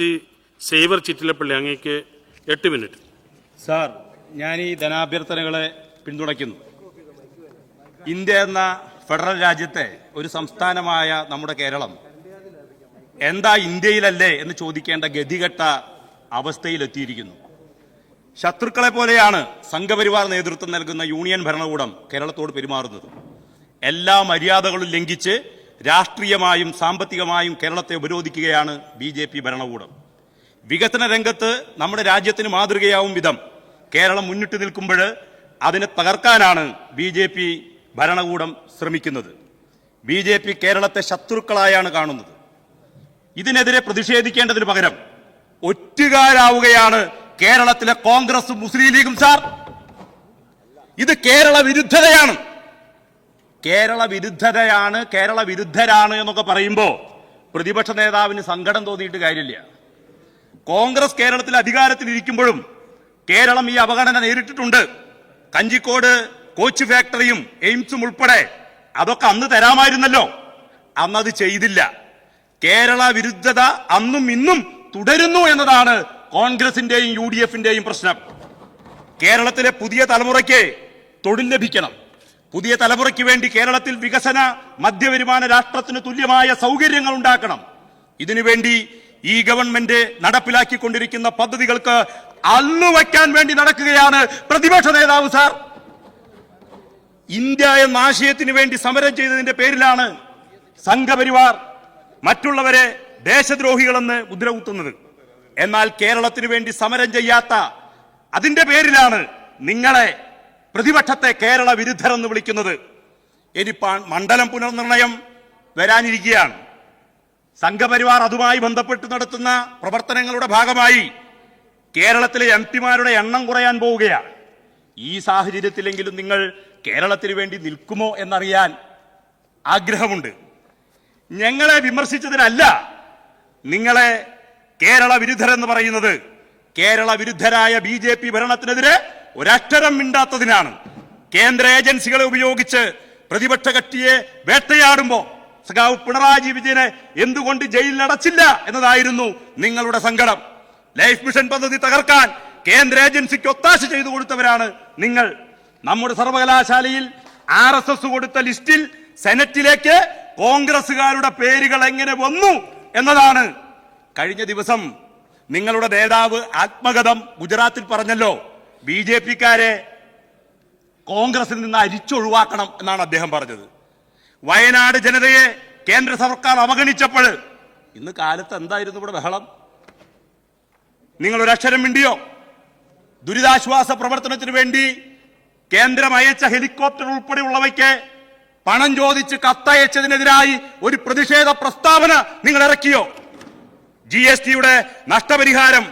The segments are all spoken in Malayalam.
ശ്രീ സേവർ ചിറ്റിലപ്പള്ളി അങ്ങേക്ക് എട്ട് മിനിറ്റ്. സാർ ഞാൻ ഈ ധനാഭ്യർത്ഥനകളെ പിന്തുണയ്ക്കുന്നു. ഇന്ത്യ എന്ന ഫെഡറൽ രാജ്യത്തെ ഒരു സംസ്ഥാനമായ നമ്മുടെ കേരളം എന്താ ഇന്ത്യയിലല്ലേ എന്ന് ചോദിക്കേണ്ട ഗതികെട്ട അവസ്ഥയിലെത്തിയിരിക്കുന്നു. ശത്രുക്കളെ പോലെയാണ് സംഘപരിവാർ നേതൃത്വം നൽകുന്ന യൂണിയൻ ഭരണകൂടം കേരളത്തോട് പെരുമാറുന്നത്. എല്ലാ മര്യാദകളും ലംഘിച്ച് രാഷ്ട്രീയമായും സാമ്പത്തികമായും കേരളത്തെ ഉപരോധിക്കുകയാണ് ബി ജെ പി ഭരണകൂടം. വികസന രംഗത്ത് നമ്മുടെ രാജ്യത്തിന് മാതൃകയാവും വിധം കേരളം മുന്നിട്ട് നിൽക്കുമ്പോൾ അതിനെ തകർക്കാനാണ് ബി ജെ പി ഭരണകൂടം ശ്രമിക്കുന്നത്. ബി ജെ പി കേരളത്തെ ശത്രുക്കളായാണ് കാണുന്നത്. ഇതിനെതിരെ പ്രതിഷേധിക്കേണ്ടതിന് പകരം ഒറ്റുകാരാവുകയാണ് കേരളത്തിലെ കോൺഗ്രസും മുസ്ലിം ലീഗും സാർ. ഇത് കേരള വിരുദ്ധതയാണ്. കേരള വിരുദ്ധതയാണ് കേരള വിരുദ്ധരാണ് എന്നൊക്കെ പറയുമ്പോൾ പ്രതിപക്ഷ നേതാവിന് സങ്കടം തോന്നിയിട്ട് കാര്യമില്ല. കോൺഗ്രസ് കേരളത്തിൽ അധികാരത്തിൽ അധികാരത്തിലിരിക്കുമ്പോഴും കേരളം ഈ അവഗണന നേരിട്ടിട്ടുണ്ട്. കഞ്ചിക്കോട് കോച്ച് ഫാക്ടറിയും എയിംസും ഉൾപ്പെടെ അതൊക്കെ അന്ന് തരാമായിരുന്നല്ലോ. അന്നത് ചെയ്തില്ല. കേരള വിരുദ്ധത അന്നും ഇന്നും തുടരുന്നു എന്നതാണ് കോൺഗ്രസിന്റെയും യു ഡി എഫിന്റെയും പ്രശ്നം. കേരളത്തിലെ പുതിയ തലമുറയ്ക്ക് തൊഴിൽ ലഭിക്കണം. പുതിയ തലമുറയ്ക്ക് വേണ്ടി കേരളത്തിൽ വികസന മധ്യവരുമാന രാഷ്ട്രത്തിന് തുല്യമായ സൗകര്യങ്ങൾ ഉണ്ടാക്കണം. ഇതിനുവേണ്ടി ഈ ഗവൺമെന്റ് നടപ്പിലാക്കിക്കൊണ്ടിരിക്കുന്ന പദ്ധതികൾക്ക് അള്ളുവയ്ക്കാൻ വേണ്ടി നടക്കുകയാണ് പ്രതിപക്ഷ നേതാവ് സാർ. ഇന്ത്യ എന്ന ആശയത്തിന് വേണ്ടി സമരം ചെയ്തതിന്റെ പേരിലാണ് സംഘപരിവാർ മറ്റുള്ളവരെ ദേശദ്രോഹികളെന്ന് മുദ്രകുത്തുന്നത്. എന്നാൽ കേരളത്തിന് വേണ്ടി സമരം ചെയ്യാത്ത അതിന്റെ പേരിലാണ് നിങ്ങളെ പ്രതിപക്ഷത്തെ കേരള വിരുദ്ധരെന്ന് വിളിക്കുന്നത് ഇനി മണ്ഡലം പുനർനിർണയം വരാനിരിക്കുകയാണ് സംഘപരിവാർ അതുമായി ബന്ധപ്പെട്ട് നടത്തുന്ന പ്രവർത്തനങ്ങളുടെ ഭാഗമായി കേരളത്തിലെ എം പിമാരുടെ എണ്ണം കുറയാൻ പോവുകയാണ്. ഈ സാഹചര്യത്തിലെങ്കിലും നിങ്ങൾ കേരളത്തിന് വേണ്ടി നിൽക്കുമോ എന്നറിയാൻ ആഗ്രഹമുണ്ട്. ഞങ്ങളെ വിമർശിച്ചതിനല്ല നിങ്ങളെ കേരള വിരുദ്ധരെന്ന് പറയുന്നത്. കേരള വിരുദ്ധരായ ബി ജെ പി ഭരണത്തിനെതിരെ ഒരക്ഷരം മിണ്ടാത്തതിനാണ്. കേന്ദ്ര ഏജൻസികളെ ഉപയോഗിച്ച് പ്രതിപക്ഷ കക്ഷിയെ വേട്ടയാടുമ്പോ സഖാവ് പിണറായി വിജയനെ എന്തുകൊണ്ട് ജയിലിൽ അടച്ചില്ല എന്നതായിരുന്നു നിങ്ങളുടെ സങ്കടം. ലൈഫ് മിഷൻ പദ്ധതി തകർക്കാൻ കേന്ദ്ര ഏജൻസിക്ക് ഒത്താശ ചെയ്തു കൊടുത്തവരാണ് നിങ്ങൾ. നമ്മുടെ സർവകലാശാലയിൽ ആർ എസ് എസ് കൊടുത്ത ലിസ്റ്റിൽ സെനറ്റിലേക്ക് കോൺഗ്രസുകാരുടെ പേരുകൾ എങ്ങനെ വന്നു എന്നതാണ്. കഴിഞ്ഞ ദിവസം നിങ്ങളുടെ നേതാവ് ആത്മകഥം ഗുജറാത്തിൽ പറഞ്ഞല്ലോ. ബി ജെ പിക്കാരെ കോൺഗ്രസിൽ നിന്ന് അരിച്ചൊഴിവാക്കണം എന്നാണ് അദ്ദേഹം പറഞ്ഞത്. വയനാട് ജനതയെ കേന്ദ്ര സർക്കാർ അവഗണിച്ചപ്പോൾ ഇന്ന് കാലത്ത് എന്തായിരുന്നു ഇവിടെ ബഹളം? നിങ്ങൾ ഒരു അക്ഷരം മിണ്ടിയോ? ദുരിതാശ്വാസ പ്രവർത്തനത്തിന് വേണ്ടി കേന്ദ്രം അയച്ച ഹെലികോപ്റ്റർ ഉൾപ്പെടെയുള്ളവയ്ക്ക് പണം ചോദിച്ച് കത്തയച്ചതിനെതിരായി ഒരു പ്രതിഷേധ പ്രസ്താവന നിങ്ങൾ ഇറക്കിയോ? ജി എസ് ടിയുടെ നഷ്ടപരിഹാരം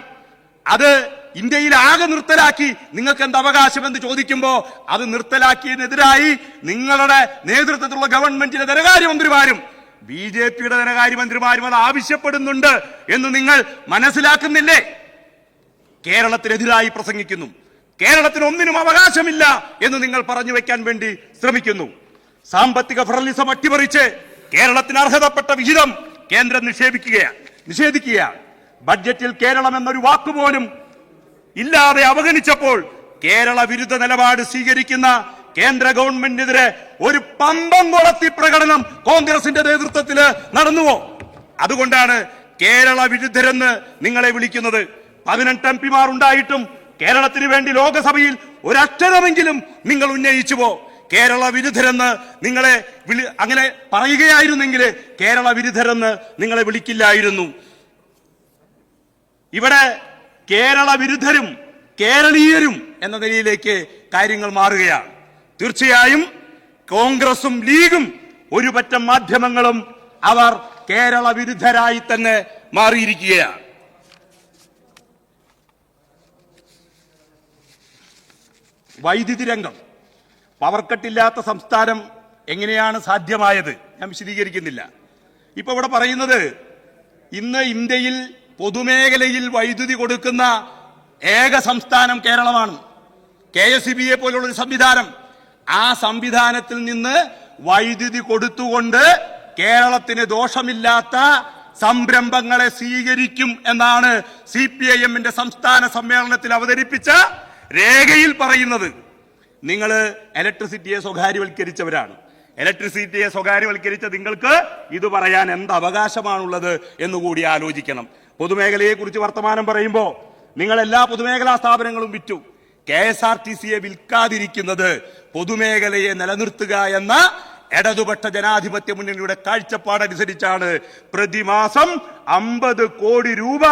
അത് ഇന്ത്യയിൽ ആകെ നിർത്തലാക്കി നിങ്ങൾക്ക് എന്ത് അവകാശമെന്ന് ചോദിക്കുമ്പോൾ അത് നിർത്തലാക്കിയതിനെതിരായി നിങ്ങളുടെ നേതൃത്വത്തിലുള്ള ഗവൺമെന്റിലെ ധനകാര്യമന്ത്രിമാരും ബി ജെ പിയുടെ ധനകാര്യമന്ത്രിമാരും അത് ആവശ്യപ്പെടുന്നുണ്ട് എന്ന് നിങ്ങൾ മനസ്സിലാക്കുന്നില്ലേ? കേരളത്തിനെതിരായി പ്രസംഗിക്കുന്നു. കേരളത്തിന് ഒന്നിനും അവകാശമില്ല എന്ന് നിങ്ങൾ പറഞ്ഞു വെക്കാൻ വേണ്ടി ശ്രമിക്കുന്നു. സാമ്പത്തിക ഫെഡറലിസം അട്ടിമറിച്ച് കേരളത്തിന് അർഹതപ്പെട്ട വിഹിതം കേന്ദ്രം നിഷേധിക്കുകയാണ്. നിഷേധിക്കുകയാണ്. ബഡ്ജറ്റിൽ കേരളം എന്നൊരു വാക്കുപോലും ഇല്ലാതെ അവഗണിച്ചപ്പോൾ കേരള വിരുദ്ധ നിലപാട് സ്വീകരിക്കുന്ന കേന്ദ്ര ഗവൺമെന്റിനെതിരെ ഒരു പമ്പം കൊളത്തി പ്രകടനം കോൺഗ്രസിന്റെ നേതൃത്വത്തിൽ നടന്നുവോ? അതുകൊണ്ടാണ് കേരള വിരുദ്ധരെന്ന് നിങ്ങളെ വിളിക്കുന്നത്. പതിനെട്ട് എം പിമാർ ഉണ്ടായിട്ടും കേരളത്തിന് വേണ്ടി ലോകസഭയിൽ ഒരക്ഷരമെങ്കിലും നിങ്ങൾ ഉന്നയിച്ചു പോ കേരള വിരുദ്ധരെന്ന് നിങ്ങളെ വിളി അങ്ങനെ പറയുകയായിരുന്നെങ്കിൽ കേരള വിരുദ്ധരെന്ന് നിങ്ങളെ വിളിക്കില്ലായിരുന്നു. ഇവിടെ കേരള വിരുദ്ധരും കേരളീയരും എന്ന നിലയിലേക്ക് കാര്യങ്ങൾ മാറുകയാണ്. തീർച്ചയായും കോൺഗ്രസും ലീഗും ഒരുപറ്റം മാധ്യമങ്ങളും അവർ കേരള വിരുദ്ധരായി തന്നെ മാറിയിരിക്കുകയാണ്. വൈദ്യുതി രംഗം. പവർ കട്ടില്ലാത്ത സംസ്ഥാനം എങ്ങനെയാണ് സാധ്യമായത്? ഞാൻ വിശദീകരിക്കുന്നില്ല. ഇപ്പൊ ഇവിടെ പറയുന്നത് ഇന്ന് ഇന്ത്യയിൽ പൊതുമേഖലയിൽ വൈദ്യുതി കൊടുക്കുന്ന ഏക സംസ്ഥാനം കേരളമാണ്. കെ എസ് ഇ ബിയെ പോലുള്ള ഒരു സംവിധാനം. ആ സംവിധാനത്തിൽ നിന്ന് വൈദ്യുതി കൊടുത്തുകൊണ്ട് കേരളത്തിന് ദോഷമില്ലാത്ത സംരംഭങ്ങളെ സ്വീകരിക്കും എന്നാണ് സി പി ഐ എമ്മിന്റെ സംസ്ഥാന സമ്മേളനത്തിൽ അവതരിപ്പിച്ച രേഖയിൽ പറയുന്നത്. നിങ്ങൾ ഇലക്ട്രിസിറ്റിയെ സ്വകാര്യവൽക്കരിച്ചവരാണ്. ഇലക്ട്രിസിറ്റിയെ സ്വകാര്യവൽക്കരിച്ച നിങ്ങൾക്ക് ഇത് പറയാൻ എന്ത് അവകാശമാണുള്ളത് എന്നുകൂടി ആലോചിക്കണം. പൊതുമേഖലയെ കുറിച്ച് വർത്തമാനം പറയുമ്പോൾ നിങ്ങൾ എല്ലാ പൊതുമേഖലാ സ്ഥാപനങ്ങളും വിറ്റു. കെ എസ് ആർ ടി സിയെ വിൽക്കാതിരിക്കുന്നത് പൊതുമേഖലയെ നിലനിർത്തുക എന്ന ഇടതുപക്ഷ ജനാധിപത്യ മുന്നണിയുടെ കാഴ്ചപ്പാടനുസരിച്ചാണ്. പ്രതിമാസം അമ്പത് കോടി രൂപ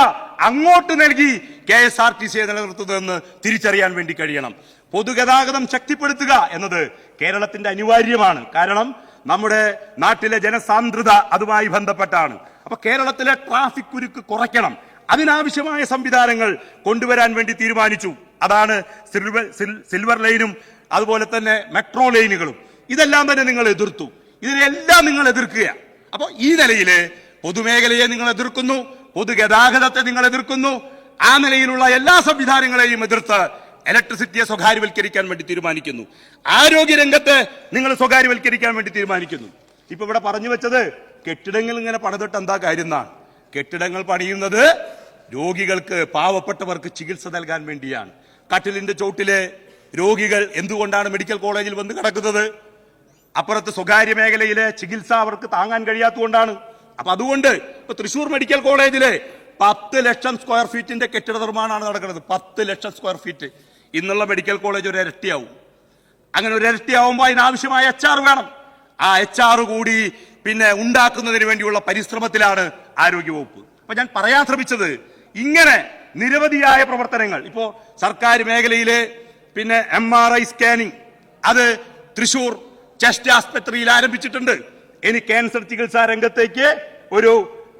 അങ്ങോട്ട് നൽകി കെ എസ് ആർ ടി സിയെ നിലനിർത്തുന്നതെന്ന് തിരിച്ചറിയാൻ വേണ്ടി കഴിയണം. പൊതുഗതാഗതം ശക്തിപ്പെടുത്തുക എന്നത് കേരളത്തിന്റെ അനിവാര്യമാണ്. കാരണം നമ്മുടെ നാട്ടിലെ ജനസാന്ദ്രത അതുമായി ബന്ധപ്പെട്ടാണ്. അപ്പൊ കേരളത്തിലെ ട്രാഫിക് കുരുക്ക് കുറയ്ക്കണം. അതിനാവശ്യമായ സംവിധാനങ്ങൾ കൊണ്ടുവരാൻ വേണ്ടി തീരുമാനിച്ചു. അതാണ് സിൽവർ സിൽവർ ലൈനും അതുപോലെ തന്നെ മെട്രോ ലൈനുകളും. ഇതെല്ലാം തന്നെ നിങ്ങൾ എതിർത്തു. ഇതിനെല്ലാം നിങ്ങൾ എതിർക്കുക അപ്പോൾ ഈ നിലയിൽ പൊതുമേഖലയെ നിങ്ങൾ എതിർക്കുന്നു പൊതുഗതാഗതത്തെ നിങ്ങൾ എതിർക്കുന്നു ആ നിലയിലുള്ള എല്ലാ സംവിധാനങ്ങളെയും എതിർത്ത് ഇലക്ട്രിസിറ്റിയെ സ്വകാര്യവൽക്കരിക്കാൻ വേണ്ടി തീരുമാനിക്കുന്നു. ആരോഗ്യരംഗത്തെ നിങ്ങൾ സ്വകാര്യവൽക്കരിക്കാൻ വേണ്ടി തീരുമാനിക്കുന്നു. ഇപ്പൊ ഇവിടെ പറഞ്ഞു വെച്ചത് കെട്ടിടങ്ങൾ ഇങ്ങനെ പണിതിട്ട് എന്താ കാര്യം എന്നാണ്. കെട്ടിടങ്ങൾ പണിയുന്നത് രോഗികൾക്ക് പാവപ്പെട്ടവർക്ക് ചികിത്സ നൽകാൻ വേണ്ടിയാണ്. കട്ടിലിന്റെ ചോട്ടിലെ രോഗികൾ എന്തുകൊണ്ടാണ് മെഡിക്കൽ കോളേജിൽ വന്ന് കിടക്കുന്നത്? അപ്പുറത്ത് സ്വകാര്യ മേഖലയിലെ ചികിത്സ അവർക്ക് താങ്ങാൻ കഴിയാത്തതുകൊണ്ടാണ്. അപ്പൊ അതുകൊണ്ട് ഇപ്പൊ തൃശൂർ മെഡിക്കൽ കോളേജിലെ പത്ത് ലക്ഷം സ്ക്വയർ ഫീറ്റിന്റെ കെട്ടിട നിർമ്മാണമാണ് നടക്കുന്നത്. പത്ത് ലക്ഷം സ്ക്വയർ ഫീറ്റ്. ഇന്നുള്ള മെഡിക്കൽ കോളേജ് ഒരു ഇരട്ടിയാവും. അങ്ങനെ ഒരു ഇരട്ടിയാവുമ്പോൾ അതിനാവശ്യമായ എച്ച് ആർ വേണം. ആ എച്ച് ആർ കൂടി പിന്നെ ഉണ്ടാക്കുന്നതിന് വേണ്ടിയുള്ള പരിശ്രമത്തിലാണ് ആരോഗ്യവകുപ്പ്. അപ്പൊ ഞാൻ പറയാൻ ശ്രമിച്ചത് ഇങ്ങനെ നിരവധിയായ പ്രവർത്തനങ്ങൾ. ഇപ്പോ സർക്കാർ മേഖലയിലെ പിന്നെ എം ആർ ഐ സ്കാനിങ് അത് തൃശൂർ ചെസ്റ്റ് ആസ്പത്രിയിൽ ആരംഭിച്ചിട്ടുണ്ട്. ഇനി ക്യാൻസർ ചികിത്സാ രംഗത്തേക്ക് ഒരു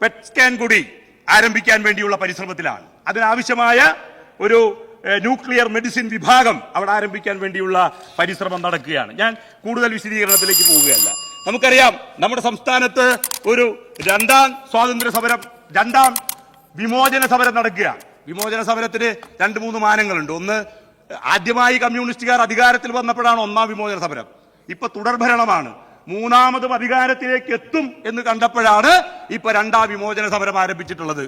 പെറ്റ് സ്കാൻ കൂടി ആരംഭിക്കാൻ വേണ്ടിയുള്ള പരിശ്രമത്തിലാണ്. അതിനാവശ്യമായ ഒരു ന്യൂക്ലിയർ മെഡിസിൻ വിഭാഗം അവിടെ ആരംഭിക്കാൻ വേണ്ടിയുള്ള പരിശ്രമം നടക്കുകയാണ്. ഞാൻ കൂടുതൽ വിശദീകരണത്തിലേക്ക് പോവുകയല്ല. നമുക്കറിയാം നമ്മുടെ സംസ്ഥാനത്ത് ഒരു രണ്ടാം സ്വാതന്ത്ര്യ സമരം രണ്ടാം വിമോചന സമരം നടക്കുകയാണ്. വിമോചന സമരത്തിന് രണ്ട് മൂന്ന് മാനങ്ങളുണ്ട്. ഒന്ന് ആദ്യമായി കമ്മ്യൂണിസ്റ്റുകാർ അധികാരത്തിൽ വന്നപ്പോഴാണ് ഒന്നാം വിമോചന സമരം. ഇപ്പൊ തുടർഭരണമാണ്. മൂന്നാമതും അധികാരത്തിലേക്ക് എത്തും എന്ന് കണ്ടപ്പോഴാണ് ഇപ്പൊ രണ്ടാം വിമോചന സമരം ആരംഭിച്ചിട്ടുള്ളത്.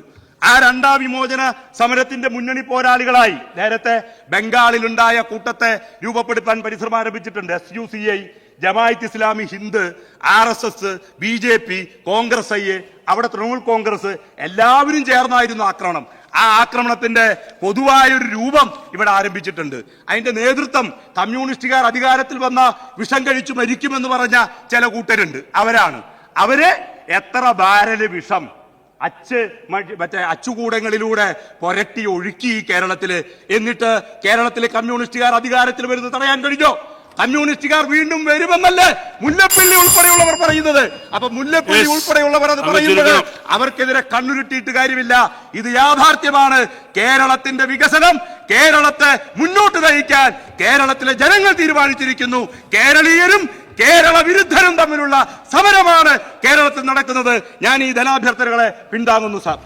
ആ രണ്ടാം വിമോചന സമരത്തിന്റെ മുന്നണി പോരാളികളായി നേരത്തെ ബംഗാളിലുണ്ടായ കൂട്ടത്തെ രൂപപ്പെടുത്താൻ പരിശ്രമം ആരംഭിച്ചിട്ടുണ്ട്. S U C I Jamaat Islami Hind R S S B J P Congress I അവിടെ തൃണമൂൽ കോൺഗ്രസ് എല്ലാവരും ചേർന്നായിരുന്നു ആക്രമണം. ആ ആക്രമണത്തിന്റെ പൊതുവായ ഒരു രൂപം ഇവിടെ ആരംഭിച്ചിട്ടുണ്ട്. അതിന്റെ നേതൃത്വം കമ്മ്യൂണിസ്റ്റുകാർ അധികാരത്തിൽ വന്ന വിഷം കഴിച്ചു മരിക്കുമെന്ന് പറഞ്ഞ ചില കൂട്ടരുണ്ട്. അവരാണ്. അവർ എത്ര ബാരൽ വിഷം അച്ച് മറ്റേ അച്ചുകൂടങ്ങളിലൂടെ പുരട്ടി ഒഴുക്കി കേരളത്തിൽ. എന്നിട്ട് കേരളത്തിലെ കമ്മ്യൂണിസ്റ്റുകാർ അധികാരത്തിൽ വരുന്നത് തടയാൻ കഴിഞ്ഞോ? കമ്മ്യൂണിസ്റ്റുകാർ വീണ്ടും വരുമെന്നല്ലേ മുല്ലപ്പള്ളി ഉൾപ്പെടെയുള്ളവർ പറയുന്നത്. അപ്പൊ മുല്ലപ്പള്ളി ഉൾപ്പെടെയുള്ളവർ അത് പറയുന്നത് അവർക്കെതിരെ കണ്ണുരുട്ടിയിട്ട് കാര്യമില്ല. ഇത് യാഥാർത്ഥ്യമാണ്. കേരളത്തിന്റെ വികസനം കേരളത്തെ മുന്നോട്ട് നയിക്കാൻ കേരളത്തിലെ ജനങ്ങൾ തീരുമാനിച്ചിരിക്കുന്നു. കേരളീയരും കേരള വിരുദ്ധരും തമ്മിലുള്ള സമരമാണ് കേരളത്തിൽ നടക്കുന്നത്. ഞാൻ ഈ ധനാഭ്യർത്ഥനകളെ പിന്താങ്ങുന്നു സാർ.